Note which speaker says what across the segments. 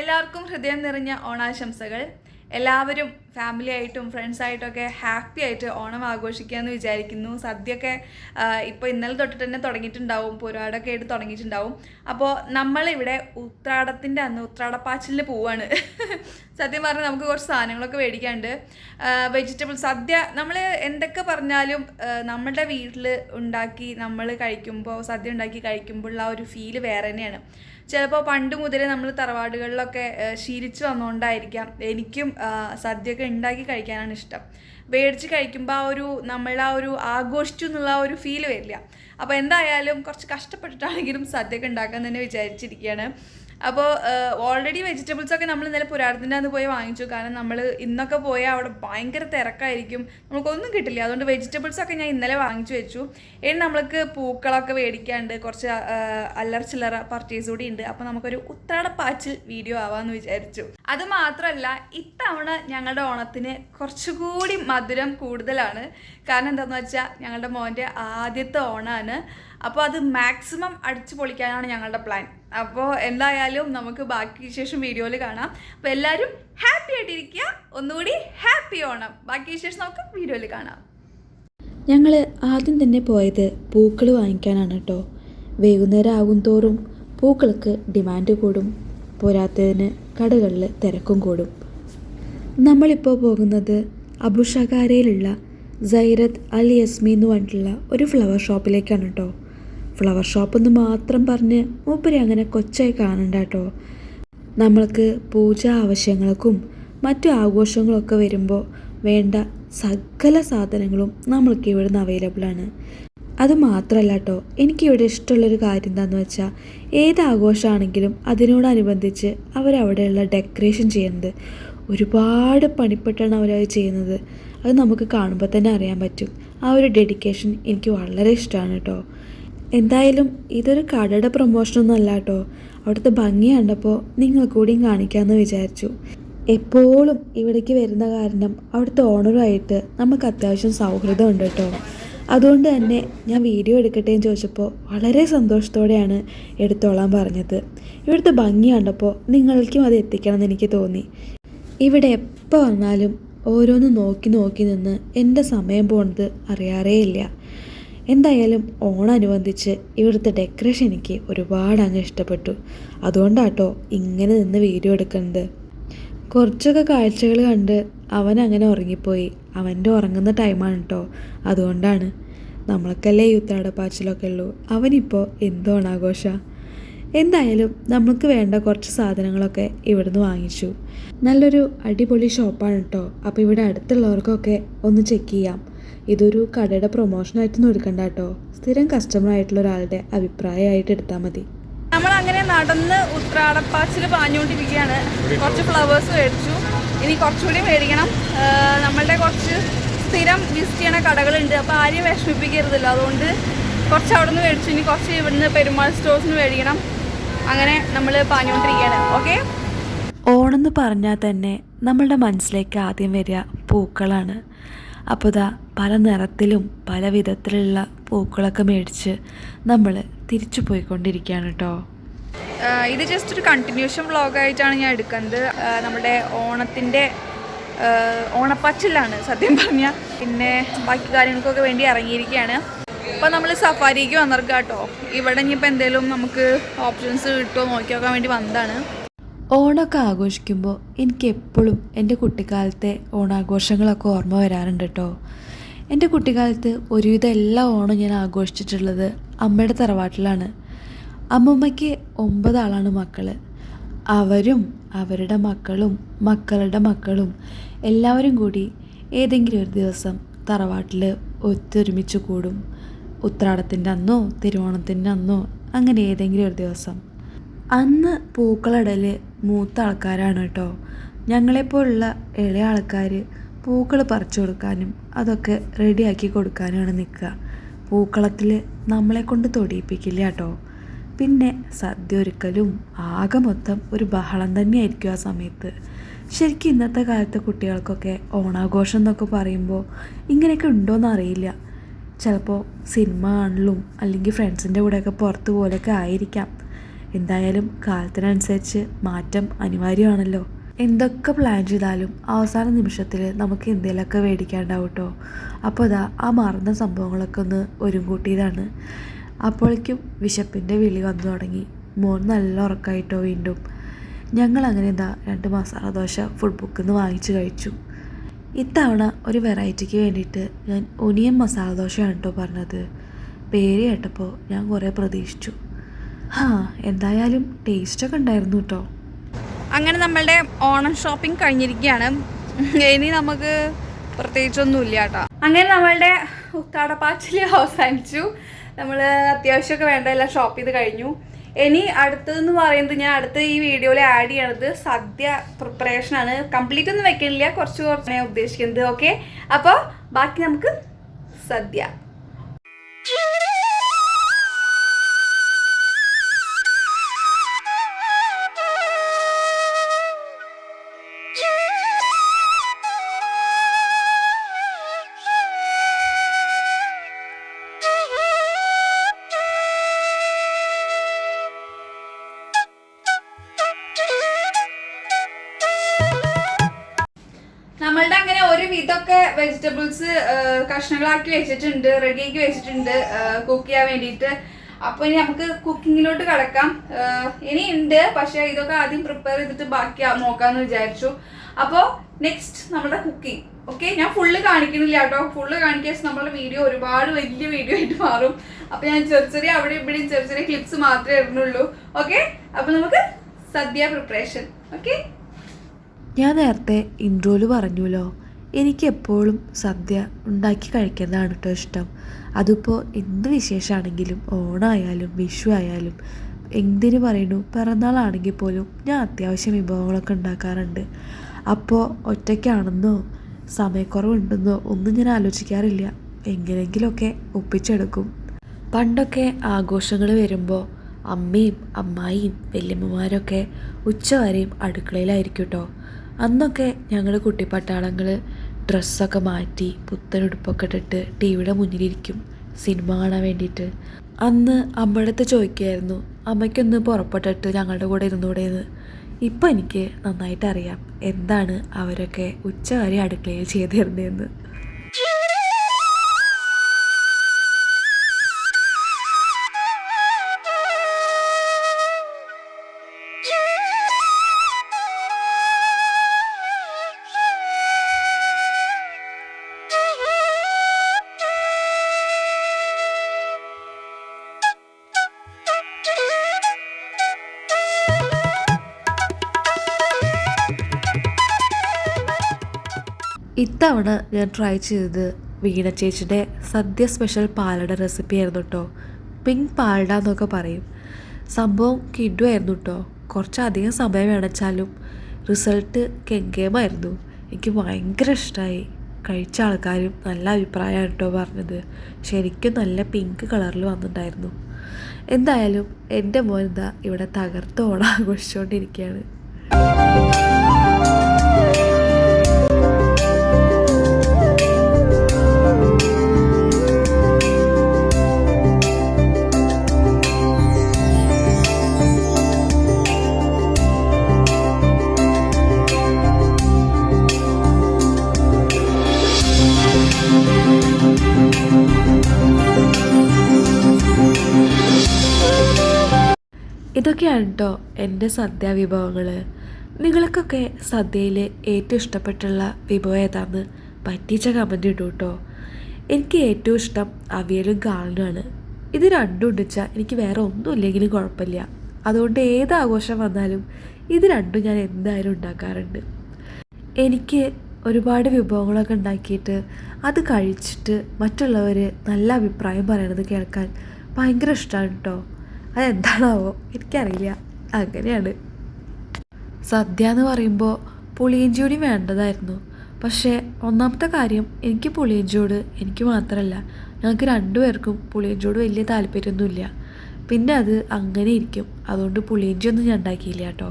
Speaker 1: എല്ലാവർക്കും ഹൃദയം നിറഞ്ഞ ഓണാശംസകൾ. എല്ലാവരും ഫാമിലി ആയിട്ടും ഫ്രണ്ട്സായിട്ടൊക്കെ ഹാപ്പി ആയിട്ട് ഓണം ആഘോഷിക്കാമെന്ന് വിചാരിക്കുന്നു. സദ്യയൊക്കെ ഇപ്പോൾ ഇന്നലെ തൊട്ട് തന്നെ തുടങ്ങിയിട്ടുണ്ടാവും. പുരാടൊക്കെ ആയിട്ട് തുടങ്ങിയിട്ടുണ്ടാവും. അപ്പോൾ നമ്മളിവിടെ ഉത്രാടത്തിന്റെ അന്ന് ഉത്രാടപ്പാച്ചിലിന് പോവാണ്. സത്യം പറഞ്ഞാൽ നമുക്ക് കുറച്ച് സാധനങ്ങളൊക്കെ മേടിക്കാണ്ട് വെജിറ്റബിൾ സദ്യ നമ്മൾ എന്തൊക്കെ പറഞ്ഞാലും നമ്മളുടെ വീട്ടിൽ ഉണ്ടാക്കി നമ്മൾ കഴിക്കുമ്പോൾ സദ്യ ഉണ്ടാക്കി കഴിക്കുമ്പോൾ ആ ഒരു ഫീൽ വേറെ തന്നെയാണ്. ചിലപ്പോൾ പണ്ട് മുതലേ നമ്മൾ തറവാടുകളിലൊക്കെ ശീലിച്ചു വന്നുകൊണ്ടായിരിക്കാം എനിക്കും സദ്യയൊക്കെ ഉണ്ടാക്കി കഴിക്കാനാണ് ഇഷ്ടം. മേടിച്ച് കഴിക്കുമ്പോൾ ആ ഒരു നമ്മളുടെ ആ ഒരു ആഘോഷിച്ചു എന്നുള്ള ഒരു ഫീൽ വരില്ല. അപ്പോൾ എന്തായാലും കുറച്ച് കഷ്ടപ്പെട്ടിട്ടാണെങ്കിലും സദ്യയൊക്കെ ഉണ്ടാക്കാൻ തന്നെ വിചാരിച്ചിരിക്കുകയാണ് അപ്പോൾ ഓൾറെഡി വെജിറ്റബിൾസ് ഒക്കെ നമ്മൾ ഇന്നലെ പുരാടത്തിന്റെ അന്ന് പോയി വാങ്ങിച്ചു. കാരണം നമ്മൾ ഇന്നൊക്കെ പോയാൽ അവിടെ ഭയങ്കര തിരക്കായിരിക്കും. നമുക്കൊന്നും കിട്ടില്ല. അതുകൊണ്ട് വെജിറ്റബിൾസ് ഒക്കെ ഞാൻ ഇന്നലെ വാങ്ങിച്ചു വെച്ചു. ഇനി നമ്മൾക്ക് പൂക്കളൊക്കെ മേടിക്കാണ്ട് കുറച്ച് അല്ലറ ചില്ലറ പർച്ചേസ് കൂടി ഉണ്ട്. അപ്പോൾ നമുക്കൊരു ഉത്രാടപ്പാച്ചിൽ വീഡിയോ ആവാമെന്ന് വിചാരിച്ചു. അത് മാത്രമല്ല ഇത്തവണ ഞങ്ങളുടെ ഓണത്തിന് കുറച്ചുകൂടി മധുരം കൂടുതലാണ്. കാരണം എന്താണെന്ന് വെച്ചാൽ ഞങ്ങളുടെ മോന്റെ ആദ്യത്തെ ഓണമാണ് അപ്പോൾ അത് മാക്സിമം അടിച്ചു പൊളിക്കാനാണ് ഞങ്ങളുടെ പ്ലാൻ അപ്പോൾ എന്തായാലും നമുക്ക് ബാക്കി വിശേഷം വീഡിയോയിൽ കാണാം. അപ്പോൾ എല്ലാവരും ഹാപ്പി ആയിട്ടിരിക്കുക. ഒന്നുകൂടി ഹാപ്പി ഓണം ബാക്കി വിശേഷം നമുക്ക് വീഡിയോയിൽ കാണാം.
Speaker 2: ഞങ്ങൾ ആദ്യം തന്നെ പോയത് പൂക്കൾ വാങ്ങിക്കാനാണ് കേട്ടോ വൈകുന്നേരം ആകും തോറും പൂക്കൾക്ക് ഡിമാൻഡ് കൂടും. പോരാത്തതിന് കടകളിൽ തിരക്കും കൂടും. നമ്മളിപ്പോൾ പോകുന്നത് അബുഷകാരയിലുള്ള സൈറത്ത് അൽ യസ്മി എന്ന് പറഞ്ഞിട്ടുള്ള ഒരു ഫ്ലവർ ഷോപ്പിലേക്കാണ് കേട്ടോ ഫ്ലവർ ഷോപ്പ് എന്ന് മാത്രം പറഞ്ഞ് മൂപ്പരെ അങ്ങനെ കൊച്ചായി കാണണ്ട കേട്ടോ നമ്മൾക്ക് പൂജ ആവശ്യങ്ങൾക്കും മറ്റു ആഘോഷങ്ങളൊക്കെ വരുമ്പോൾ വേണ്ട സകല സാധനങ്ങളും നമ്മൾക്ക് ഇവിടുന്ന് അവൈലബിൾ ആണ്. അത് മാത്രമല്ല കേട്ടോ എനിക്കിവിടെ ഇഷ്ടമുള്ളൊരു കാര്യം എന്താണെന്ന് വെച്ചാൽ ഏത് ആഘോഷമാണെങ്കിലും അതിനോടനുബന്ധിച്ച് അവരവിടെയുള്ള ഡെക്കറേഷൻ ചെയ്യുന്നത്. ഒരുപാട് പണിപ്പെട്ടാണ് അവരത് ചെയ്യുന്നത്. അത് നമുക്ക് കാണുമ്പോൾ തന്നെ അറിയാൻ പറ്റും. ആ ഒരു ഡെഡിക്കേഷൻ എനിക്ക് വളരെ ഇഷ്ടമാണ് കേട്ടോ. എന്തായാലും ഇതൊരു കടയുടെ പ്രൊമോഷനൊന്നും അല്ല കേട്ടോ അവിടുത്തെ ഭംഗി കണ്ടപ്പോൾ നിങ്ങൾ കൂടിയും കാണിക്കാമെന്ന് വിചാരിച്ചു. എപ്പോഴും ഇവിടേക്ക് വരുന്ന കാരണം അവിടുത്തെ ഓണറുമായിട്ട് നമുക്ക് അത്യാവശ്യം സൗഹൃദം ഉണ്ട് കേട്ടോ അതുകൊണ്ട് തന്നെ ഞാൻ വീഡിയോ എടുക്കട്ടെ എന്ന് ചോദിച്ചപ്പോൾ വളരെ സന്തോഷത്തോടെയാണ് എടുത്തോളാൻ പറഞ്ഞത്. ഇവിടുത്തെ ഭംഗി കണ്ടപ്പോൾ നിങ്ങൾക്കും അത് എത്തിക്കണം എന്ന് എനിക്ക് തോന്നി. ഇവിടെ എപ്പോൾ വന്നാലും ഓരോന്ന് നോക്കി നോക്കി നിന്ന് എന്റെ സമയം പോണത് അറിയാറേ ഇല്ല. എന്തായാലും ഓണനുബന്ധിച്ച് ഇവിടുത്തെ ഡെക്കറേഷൻ എനിക്ക് ഒരുപാട് അങ്ങ് ഇഷ്ടപ്പെട്ടു. അതുകൊണ്ടാട്ടോ ഇങ്ങനെ നിന്ന് വീഡിയോ എടുക്കുന്നത്. കുറച്ചൊക്കെ കാഴ്ചകൾ കണ്ട് അവൻ അങ്ങനെ ഉറങ്ങിപ്പോയി. അവന്റെ ഉറങ്ങുന്ന ടൈമാണ് കേട്ടോ അതുകൊണ്ടാണ്. നമ്മൾക്കല്ലേ ഈ ഉത്രാടപ്പാച്ചിലൊക്കെ ഉള്ളൂ. അവനിപ്പോൾ എന്തോണാഘോഷ എന്തായാലും നമുക്ക് വേണ്ട കുറച്ച് സാധനങ്ങളൊക്കെ ഇവിടുന്ന് വാങ്ങിച്ചു. നല്ലൊരു അടിപൊളി ഷോപ്പാണ് കേട്ടോ അപ്പോൾ ഇവിടെ അടുത്തുള്ളവർക്കൊക്കെ ഒന്ന് ചെക്ക് ചെയ്യാം. ഇതൊരു കടയുടെ പ്രൊമോഷനായിട്ടൊന്നും എടുക്കണ്ട കേട്ടോ. സ്ഥിരം കസ്റ്റമർ ആയിട്ടുള്ള ഒരാളുടെ അഭിപ്രായമായിട്ട് എടുത്താൽ മതി.
Speaker 1: നമ്മൾ അങ്ങനെ നടന്ന് ഉത്രാടപ്പാച്ചിൽ പാഞ്ഞുകൊണ്ടിരിക്കുകയാണ്. കുറച്ച് ഫ്ലവേഴ്സ് മേടിച്ചു. ഇനി കുറച്ചുകൂടി മേടിക്കണം. നമ്മളുടെ കുറച്ച് സ്ഥിരം വിസിറ്റ് ചെയ്യണ കടകളുണ്ട്. അപ്പോൾ ആരെയും വിഷമിപ്പിക്കരുതല്ലോ. അതുകൊണ്ട് കുറച്ച് അവിടെ നിന്ന് മേടിച്ചു. ഇനി കുറച്ച് ഇവിടുന്ന് പെരുമാൾ സ്റ്റോഴ്സ് നിന്ന് മേടിക്കണം. അങ്ങനെ നമ്മൾ പാഞ്ഞുകൊണ്ടിരിക്കുകയാണ്. ഓക്കെ
Speaker 2: ഓണമെന്ന് പറഞ്ഞാൽ തന്നെ നമ്മളുടെ മനസ്സിലേക്ക് ആദ്യം വരിക പൂക്കളാണ്. അപ്പോൾ ഇതാ പല നിറത്തിലും പല വിധത്തിലുള്ള പൂക്കളൊക്കെ മേടിച്ച് നമ്മൾ തിരിച്ചു പോയിക്കൊണ്ടിരിക്കുകയാണ് കേട്ടോ.
Speaker 1: ഇത് ജസ്റ്റ് ഒരു കണ്ടിന്യൂഷൻ വ്ളോഗായിട്ടാണ് ഞാൻ എടുക്കുന്നത്. നമ്മുടെ ഓണത്തിന്റെ ഓണപ്പച്ചിലാണ് സത്യം പറഞ്ഞാൽ പിന്നെ ബാക്കി കാര്യങ്ങൾക്കൊക്കെ വേണ്ടി ഇറങ്ങിയിരിക്കുകയാണ്. അപ്പോൾ നമ്മൾ സഫാരിക്ക് വന്നിരിക്കാം കേട്ടോ. ഇവിടെ ഇനിയിപ്പോൾ എന്തെങ്കിലും നമുക്ക് ഓപ്ഷൻസ് കിട്ടുമോ നോക്കി നോക്കാൻ വേണ്ടി വന്നതാണ്.
Speaker 2: ഓണമൊക്കെ ആഘോഷിക്കുമ്പോൾ എനിക്ക് എപ്പോഴും എന്റെ കുട്ടിക്കാലത്തെ ഓണാഘോഷങ്ങളൊക്കെ ഓർമ്മ വരാറുണ്ട് കേട്ടോ. എന്റെ കുട്ടിക്കാലത്ത് ഒരുവിധം എല്ലാ ഓണം ഞാൻ ആഘോഷിച്ചിട്ടുള്ളത് അമ്മയുടെ തറവാട്ടിലാണ്. അമ്മമ്മയ്ക്ക് ഒമ്പത് ആളാണ് മക്കൾ അവരും അവരുടെ മക്കളും മക്കളുടെ മക്കളും എല്ലാവരും കൂടി ഏതെങ്കിലും ഒരു ദിവസം തറവാട്ടിൽ ഒത്തൊരുമിച്ച് കൂടും. ഉത്രാടത്തിന്റെ അന്നോ തിരുവോണത്തിന്റെ അന്നോ അങ്ങനെ ഏതെങ്കിലും ഒരു ദിവസം. അന്ന് പൂക്കളിടൽ മൂത്ത ആൾക്കാരാണ് കേട്ടോ. ഞങ്ങളെപ്പോലുള്ള ഇളയ ആൾക്കാർ പൂക്കൾ പറിച്ചു കൊടുക്കാനും അതൊക്കെ റെഡിയാക്കി കൊടുക്കാനുമാണ് നിൽക്കുക പൂക്കളത്തിൽ നമ്മളെ കൊണ്ട് തൊടിയിപ്പിക്കില്ല കേട്ടോ. പിന്നെ സദ്യ ഒരുക്കലും ആകെ മൊത്തം ഒരു ബഹളം തന്നെയായിരിക്കും ആ സമയത്ത്. ശരിക്കും ഇന്നത്തെ കാലത്തെ കുട്ടികൾക്കൊക്കെ ഓണാഘോഷം എന്നൊക്കെ പറയുമ്പോൾ ഇങ്ങനെയൊക്കെ ഉണ്ടോയെന്ന് അറിയില്ല. ചിലപ്പോൾ സിനിമ കാണലും അല്ലെങ്കിൽ ഫ്രണ്ട്സിന്റെ കൂടെയൊക്കെ പുറത്ത് പോലെയൊക്കെ ആയിരിക്കാം. എന്തായാലും കാലത്തിനനുസരിച്ച് മാറ്റം അനിവാര്യമാണല്ലോ. എന്തൊക്കെ പ്ലാൻ ചെയ്താലും അവസാന നിമിഷത്തിൽ നമുക്ക് എന്തെങ്കിലുമൊക്കെ മേടിക്കാണ്ടാവും കേട്ടോ അപ്പോൾ അതാ ആ മറന്ന സംഭവങ്ങളൊക്കെ ഒന്ന് ഒരും കൂട്ടിയതാണ് അപ്പോഴേക്കും വിശപ്പിന്റെ വിളി വന്നു തുടങ്ങി. മോൻ നല്ല ഉറക്കമായിട്ടോ വീണ്ടും. ഞങ്ങൾ അങ്ങനെ എന്താ രണ്ട് മസാല ദോശ ഫുഡ് ബുക്കിൽ നിന്ന് വാങ്ങിച്ച് കഴിച്ചു. ഇത്തവണ ഒരു വെറൈറ്റിക്ക് വേണ്ടിയിട്ട് ഞാൻ ഒനിയൻ മസാല ദോശയാണ് കേട്ടോ പറഞ്ഞത്. പേര് കേട്ടപ്പോൾ ഞാൻ കുറേ പ്രതീക്ഷിച്ചു. ഹാ എന്തായാലും ടേസ്റ്റൊക്കെ ഉണ്ടായിരുന്നു കേട്ടോ
Speaker 1: അങ്ങനെ നമ്മളുടെ ഓണം ഷോപ്പിംഗ് കഴിഞ്ഞിരിക്കുകയാണ്. ഇനി നമുക്ക് പ്രത്യേകിച്ചൊന്നുമില്ല കേട്ടോ അങ്ങനെ നമ്മളുടെ ഉത്താടപ്പാച്ചിൽ അവസാനിച്ചു. നമ്മൾ അത്യാവശ്യമൊക്കെ വേണ്ട എല്ലാം ഷോപ്പ് ചെയ്ത് കഴിഞ്ഞു. ഇനി അടുത്തതെന്ന് പറയുന്നത് ഞാൻ അടുത്ത ഈ വീഡിയോയിൽ ആഡ് ചെയ്യണത് സദ്യ പ്രിപ്പറേഷൻ ആണ്. കംപ്ലീറ്റ് ഒന്നും വെക്കണില്ല. കുറച്ച് കുറച്ച് ഞാൻ ഉദ്ദേശിക്കുന്നത്. ഓക്കെ അപ്പോൾ ബാക്കി നമുക്ക് സദ്യ. വെജിറ്റബിൾസ് കഷ്ണങ്ങളാക്കി വെച്ചിട്ടുണ്ട് റെഡിയാക്കി വെച്ചിട്ടുണ്ട് കുക്ക് ചെയ്യാൻ വേണ്ടിയിട്ട്. അപ്പൊ ഇനി നമുക്ക് കുക്കിങ്ങിലോട്ട് കിടക്കാം. ഇനി ഉണ്ട് പക്ഷെ ഇതൊക്കെ ആദ്യം പ്രിപ്പയർ ചെയ്തിട്ട് ബാക്കി നോക്കാന്ന് വിചാരിച്ചു. അപ്പോൾ നെക്സ്റ്റ് നമ്മുടെ കുക്കിംഗ് ഓക്കെ ഞാൻ ഫുള്ള് കാണിക്കണില്ല കേട്ടോ. ഫുള്ള് കാണിക്കാൻ നമ്മളുടെ വീഡിയോ ഒരുപാട് വലിയ വീഡിയോ ആയിട്ട് മാറും. അപ്പൊ ഞാൻ ചെറിയ ചെറിയ അവിടെ ഇവിടെയും ചെറിയ ചെറിയ ക്ലിപ്സ് മാത്രമേ ഇടുന്നുള്ളൂ. ഓക്കെ അപ്പൊ നമുക്ക് സദ്യ പ്രിപ്പറേഷൻ ഓക്കെ
Speaker 2: ഞാൻ നേരത്തെ ഇൻട്രോയിൽ പറഞ്ഞല്ലോ. എനിക്ക് എപ്പോഴും സദ്യ ഉണ്ടാക്കി കഴിക്കുന്നതാണ് കേട്ടോ ഇഷ്ടം. അതിപ്പോൾ എന്ത് വിശേഷമാണെങ്കിലും ഓണമായാലും വിഷു ആയാലും എന്തിനു പറയുന്നു പിറന്നാളാണെങ്കിൽ പോലും ഞാൻ അത്യാവശ്യം വിഭവങ്ങളൊക്കെ ഉണ്ടാക്കാറുണ്ട്. അപ്പോൾ ഒറ്റയ്ക്കാണെന്നോ സമയക്കുറവുണ്ടെന്നോ ഒന്നും ഞാൻ ആലോചിക്കാറില്ല. എങ്ങനെയെങ്കിലുമൊക്കെ ഒപ്പിച്ചെടുക്കും. പണ്ടൊക്കെ ആഘോഷങ്ങൾ വരുമ്പോൾ അമ്മയും അമ്മായിയും വല്യമ്മമാരൊക്കെ ഉച്ചവരെയും അടുക്കളയിലായിരിക്കും കേട്ടോ. അന്നൊക്കെ ഞങ്ങൾ കുട്ടിപ്പട്ടാളങ്ങൾ ഡ്രസ്സൊക്കെ മാറ്റി പുത്തനുടുപ്പൊക്കെ ഇട്ടിട്ട് ടി വിയുടെ മുന്നിലിരിക്കും. സിനിമ കാണാൻ വേണ്ടിയിട്ട്. അന്ന് അമ്മയുടെ ചോദിക്കുമായിരുന്നു അമ്മയ്ക്കൊന്ന് പുറപ്പെട്ടിട്ട് ഞങ്ങളുടെ കൂടെ ഇരുന്നൂടെയെന്ന് ഇപ്പം എനിക്ക് നന്നായിട്ട് അറിയാം എന്താണ് അവരൊക്കെ ഉച്ച വരെ അടുക്കളയിൽ ചെയ്തു ഇത്തവണ ഞാൻ ട്രൈ ചെയ്തത് വീണ ചേച്ചിയുടെ സദ്യ സ്പെഷ്യൽ പാലട റെസിപ്പി ആയിരുന്നു കേട്ടോ പിങ്ക് പാലട എന്നൊക്കെ പറയും. സംഭവം കിഡു ആയിരുന്നു കേട്ടോ കുറച്ചധികം സമയം വേണച്ചാലും റിസൾട്ട് കെങ്കേമായിരുന്നു. എനിക്ക് ഭയങ്കര ഇഷ്ടമായി കഴിച്ച ആൾക്കാരും നല്ല അഭിപ്രായമാണ് കേട്ടോ പറഞ്ഞത്. ശരിക്കും നല്ല പിങ്ക് കളറിൽ വന്നിട്ടുണ്ടായിരുന്നു. എന്തായാലും എന്റെ മോൻ എന്താ ഇവിടെ തകർത്ത് ഓണം ആഘോഷിച്ചുകൊണ്ടിരിക്കുകയാണ് ഇതൊക്കെയാണ് കേട്ടോ എന്റെ സദ്യ വിഭവങ്ങൾ നിങ്ങൾക്കൊക്കെ സദ്യയിൽ ഏറ്റവും ഇഷ്ടപ്പെട്ടുള്ള വിഭവം ഏതാന്ന് പറ്റിച്ച കമന്റ് ഇട്ടു കേട്ടോ എനിക്ക് ഏറ്റവും ഇഷ്ടം അവിയലും കാളനുമാണ് ഇത് രണ്ടും ഉണ്ടെച്ചാൽ എനിക്ക് വേറെ ഒന്നും ഇല്ലെങ്കിലും കുഴപ്പമില്ല. അതുകൊണ്ട് ഏത് ആഘോഷം വന്നാലും ഇത് രണ്ടും ഞാൻ എന്തായാലും ഉണ്ടാക്കാറുണ്ട്. എനിക്ക് ഒരുപാട് വിഭവങ്ങളൊക്കെ ഉണ്ടാക്കിയിട്ട് അത് കഴിച്ചിട്ട് മറ്റുള്ളവർ നല്ല അഭിപ്രായം പറയണത് കേൾക്കാൻ ഭയങ്കര ഇഷ്ടമാണ് കേട്ടോ അതെന്താണാവോ? എനിക്കറിയില്ല. അങ്ങനെയാണ്. സദ്യ എന്ന് പറയുമ്പോൾ പുളിയഞ്ചൂടി വേണ്ടതായിരുന്നു. പക്ഷേ ഒന്നാമത്തെ കാര്യം എനിക്ക് പുളിയഞ്ചോട് എനിക്ക് മാത്രമല്ല ഞങ്ങൾക്ക് രണ്ടുപേർക്കും പുളിയഞ്ചോട് വലിയ താല്പര്യമൊന്നുമില്ല. പിന്നെ അത് അങ്ങനെ ഇരിക്കും അതുകൊണ്ട് പുളിയഞ്ചിയൊന്നും ഞാൻ ഉണ്ടാക്കിയില്ല കേട്ടോ.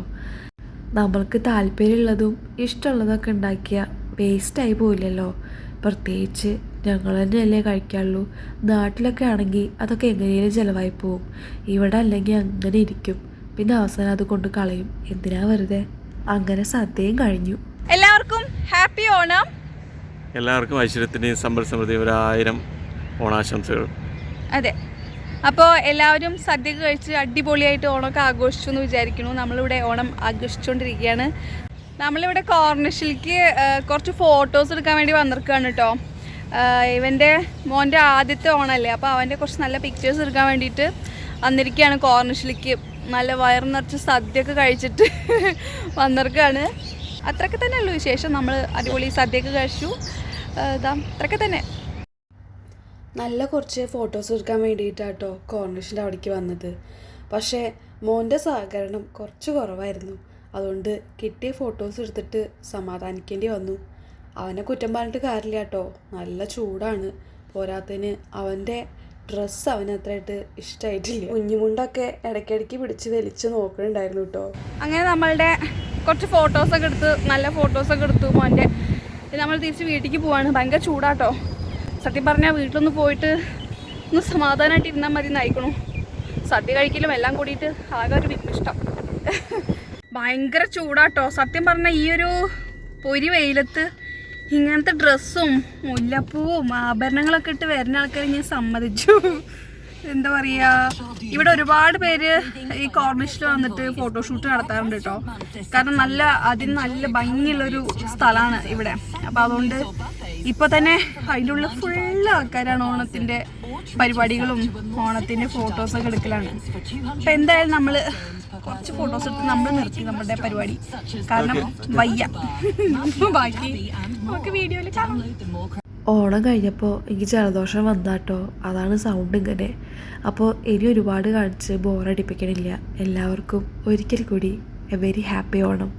Speaker 2: നമ്മൾക്ക് താല്പര്യമുള്ളതും ഇഷ്ടമുള്ളതൊക്കെ ഉണ്ടാക്കിയ വേസ്റ്റായി പോയില്ലല്ലോ പ്രത്യേകിച്ച് ഞങ്ങൾ തന്നെയല്ലേ കഴിക്കാറുള്ളൂ നാട്ടിലൊക്കെ ആണെങ്കിൽ അതൊക്കെ എങ്ങനെയും ചിലവായി പോവും. ഇവിടെ അല്ലെങ്കിൽ അങ്ങനെ ഇരിക്കും. പിന്നെ അവസാനം അത് കൊണ്ട് കളയും. എന്തിനാ വെറുതെ? അങ്ങനെ സദ്യയും കഴിഞ്ഞു.
Speaker 1: എല്ലാവർക്കും ഹാപ്പി ഓണം.
Speaker 3: എല്ലാവർക്കും ഐശ്വര്യത്തിന്റെയും സമ്പൽ സമൃദ്ധിയും ഒരായിരം ഓണാശംസകൾ.
Speaker 1: അതെ. അപ്പോൾ എല്ലാവരും സദ്യ കഴിച്ച് അടിപൊളിയായിട്ട് ഓണമൊക്കെ ആഘോഷിച്ചു എന്ന് വിചാരിക്കുന്നു. നമ്മളിവിടെ ഓണം ആഘോഷിച്ചുകൊണ്ടിരിക്കുകയാണ് നമ്മളിവിടെ കോർണിഷിലേക്ക് കുറച്ച് ഫോട്ടോസ് എടുക്കാൻ വേണ്ടി വന്നിരിക്കുകയാണ് കേട്ടോ ഇവന്റെ മോന്റെ ആദ്യത്തെ ഓണല്ലേ അപ്പോൾ അവന്റെ കുറച്ച് നല്ല പിക്ചേഴ്സ് എടുക്കാൻ വേണ്ടിയിട്ട് വന്നിരിക്കുകയാണ് കോർണിഷിലേക്ക് നല്ല വയറ് നിറച്ച് സദ്യയൊക്കെ കഴിച്ചിട്ട് വന്നിരിക്കുകയാണ്. അത്രയൊക്കെ തന്നെ ഉള്ളൂ വിശേഷം? നമ്മൾ അടിപൊളി സദ്യയൊക്കെ കഴിച്ചു. ഇതാ അത്രയൊക്കെ തന്നെ.
Speaker 2: നല്ല കുറച്ച് ഫോട്ടോസ് എടുക്കാൻ വേണ്ടിയിട്ടാട്ടോ കോർണിഷിന്റെ അവിടേക്ക് വന്നത്. പക്ഷേ മോന്റെ സഹകരണം കുറച്ച് കുറവായിരുന്നു. അതുകൊണ്ട് കിട്ടിയ ഫോട്ടോസ് എടുത്തിട്ട് സമാധാനിക്കേണ്ടി വന്നു. അവനെ കുറ്റം പറഞ്ഞിട്ട് കാര്യമില്ല കേട്ടോ. നല്ല ചൂടാണ്. പോരാത്തതിന് അവന്റെ ഡ്രസ്സ് അവന് അത്രയായിട്ട് ഇഷ്ടമായിട്ടില്ല കുഞ്ഞുമുണ്ടൊക്കെ ഇടയ്ക്കിടയ്ക്ക് പിടിച്ച് വലിച്ച് നോക്കുന്നുണ്ടായിരുന്നു കേട്ടോ.
Speaker 1: അങ്ങനെ നമ്മളുടെ കുറച്ച് ഫോട്ടോസൊക്കെ എടുത്ത് നല്ല ഫോട്ടോസൊക്കെ എടുത്തു മോന്റെ. നമ്മൾ തിരിച്ച് വീട്ടിലേക്ക് പോവാണ്. ഭയങ്കര ചൂടാട്ടോ. സത്യം പറഞ്ഞാൽ വീട്ടിലൊന്ന് പോയിട്ട് ഒന്ന് സമാധാനമായിട്ട് ഇരുന്നാൽ മതി നയിക്കണു സദ്യ കഴിക്കലും എല്ലാം കൂടിയിട്ട് ആകെ ഒരു ഇഷ്ടം. ഭയങ്കര ചൂടാട്ടോ. സത്യം പറഞ്ഞാൽ ഈ ഒരു പൊരി വെയിലത്ത് ഇങ്ങനത്തെ ഡ്രസ്സും മുല്ലപ്പൂവും ആഭരണങ്ങളൊക്കെ ഇട്ട് വരുന്ന ആൾക്കാരെ ഞാൻ സമ്മതിച്ചു. എന്താ പറയാ? ഇവിടെ ഒരുപാട് പേര് ഈ കോർണിഷിൽ വന്നിട്ട് ഫോട്ടോഷൂട്ട് നടത്താറുണ്ട് കേട്ടോ കാരണം നല്ല അതിന് നല്ല ഭംഗിയുള്ളൊരു സ്ഥലമാണ് ഇവിടെ. അപ്പൊ അതുകൊണ്ട് ഇപ്പൊ തന്നെ അതിന്റെ ഉള്ളിൽ ഫുള്ള് ആൾക്കാരാണ് ഓണത്തിന്റെ പരിപാടികളും ഓണത്തിന്റെ ഫോട്ടോസൊക്കെ എടുക്കലാണ്. അപ്പൊ എന്തായാലും നമ്മൾ കുറച്ച് ഫോട്ടോസ് എടുത്ത് നമ്മൾ നിർത്തി നമ്മുടെ പരിപാടി. കാരണം വയ്യ. ബാക്കി നമുക്ക് വീഡിയോയിൽ കാണാം.
Speaker 2: ഓണം കഴിഞ്ഞപ്പോൾ എനിക്ക് ജലദോഷം വന്നാട്ടോ. അതാണ് സൗണ്ട് ഇങ്ങനെ. അപ്പോൾ ഇനി ഒരുപാട് കാണിച്ച് ബോറടിപ്പിക്കണില്ല എല്ലാവർക്കും ഒരിക്കൽ കൂടി എ വെരി ഹാപ്പി ഓണം.